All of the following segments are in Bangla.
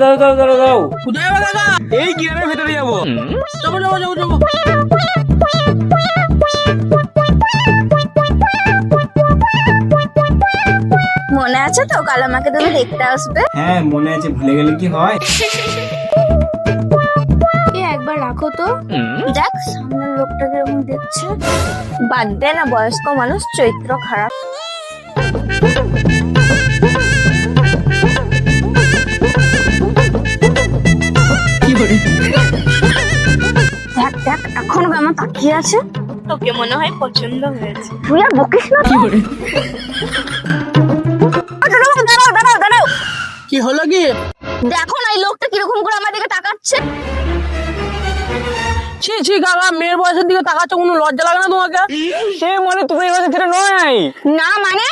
দাঁড়াও দাঁড়াও দাঁড়াও দাঁড়াও দাঁড়াও কোথায় যাব কাকা এই গ্রামের ভেতরে যাব। যাব যাব যাব যাব। মনে আছে তো? কাল আমাকে তুমি দেখতে আসবে? হ্যাঁ মনে আছে। ভুলে গেলে কি হয়? এ একবার রাখো তো। দেখ সামনের লোকটা কীরকম দেখছে। বাদ দে না বয়স্ক মানুষ চৈত্র খারাপ। তাকিয়ে আছে? তোকে মনে হয় পছন্দ হয়েছে। তুই আর বকিস না দাঁড়াও দাঁড়াও দাঁড়াও দাঁড়াও কি হলো কি দেখো না এই লোকটা কীরকম করে আমার দিকে তাকাচ্ছে। ছি ছি কাকা মেয়ের বয়সের দিকে তাকাচ্ছ কোনো লজ্জা লাগে না তোমাকে? সে মানে তুমি এবার ছেলে নয়। না মানে?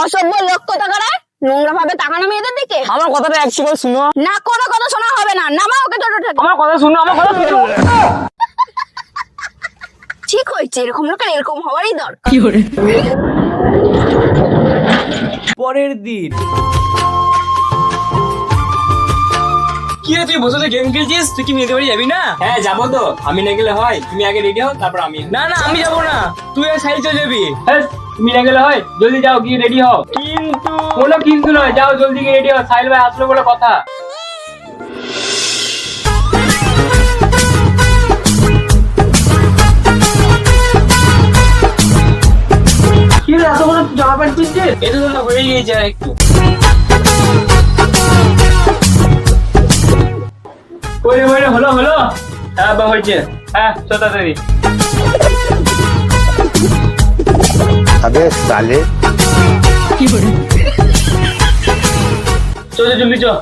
অসভ্য লোক কোথাকারে? নোংরা ভাবে তাকানো মেয়েদের দিকে? আমার কথাটা একটু করে শুনো। না কোনো কথা শোনা হবে না। নামা ওকে টোটো আমার কথা শুনো আমার কথা শুনো। ঠিক হয়েছে এরকম লোকের এরকম হওয়ারই দরকার। পরের দিন। কি রে তুই বসে গেম খেলছিস? তুই কি মেয়েদের বাড়ি যাবি না? হ্যাঁ যাব তো। আমি না গেলে হয় তুমি আগে রেডি হও তারপর আমি না না আমি যাব না। তুই আর সাইড চলে যাবি। হ্যাঁ তুমি না গেলে হয় জলদি যাও গিয়ে রেডি হও। কিন্তু কোনো কিন্তু নয় যাও জলদি গিয়ে রেডি হও। সাইল ভাই আসলো বলে কথা। বুঝলেন এটা ধরো হয়ে যায় একটু। ওরে ওরে হলো হলো। হ্যাঁ বা হয়েছে। হ্যাঁ চল তাড়াতাড়ি আবে সালে কি করে চল জলদি চল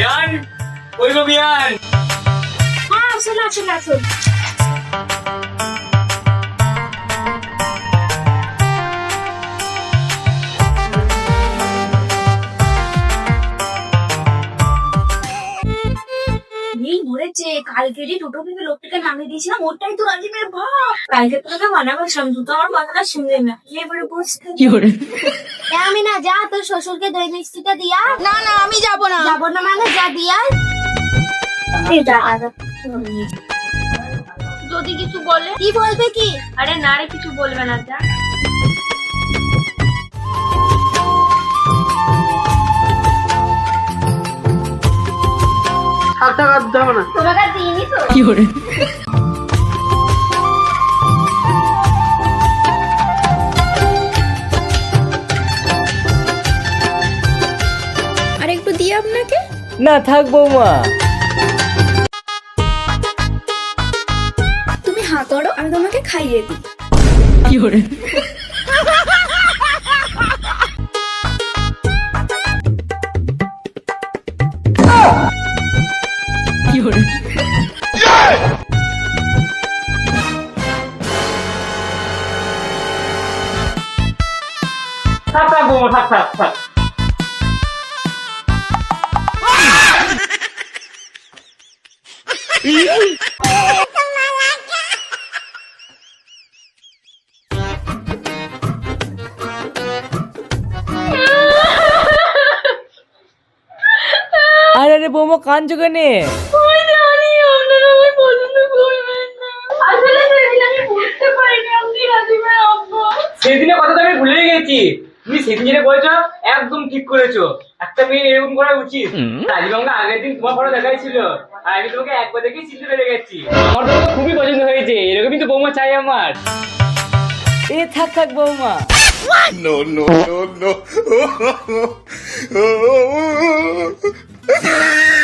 Yan! Uy, Mamiyan! আসুন আসুন আসুন এই কালকে যে টোটো থেকে লোকটাকে নামিয়ে দিয়েছিলাম ওটাই তো রাজীবের ভাব কালকে তোকে মানা করছিলাম তুই তো আমার কথাটা শুনলে না। এবারে বসতে কি করে আমি না যা তোর শ্বশুরকে দই মিষ্টিটা দিয়া। না না আমি যাব না। যাব না মানে যা দিয়া। যদি কিছু বলে? কি বলবে কি? আরে না রে কিছু বলবে না যা। তোমাকে দিইনি তো? আর একটু দিই আপনাকে? না থাক বৌমা। হা করো আমি তোমাকে খাইয়ে দিই। থাক বৌমা থাক থাক থাক। বৌমা কাঁদছো কেনে সেদিনের কথা তো আমি ভুলে গেছি। তুমি সেদিন যেটা বলেছ একদম ঠিক করেছ। একটা মেয়ে এরকম করা উচিত। রাজীব আমাকে আগের দিন তোমার ফটো দেখাইছিল। আর আমি তোমাকে একবার দেখেই চিনতে পেরে গেছি। আমার তো খুবই পছন্দ হয়েছে। এরকমই তো বৌমা চাই আমার। এ থাক থাক বৌমা। No no no no Yeah.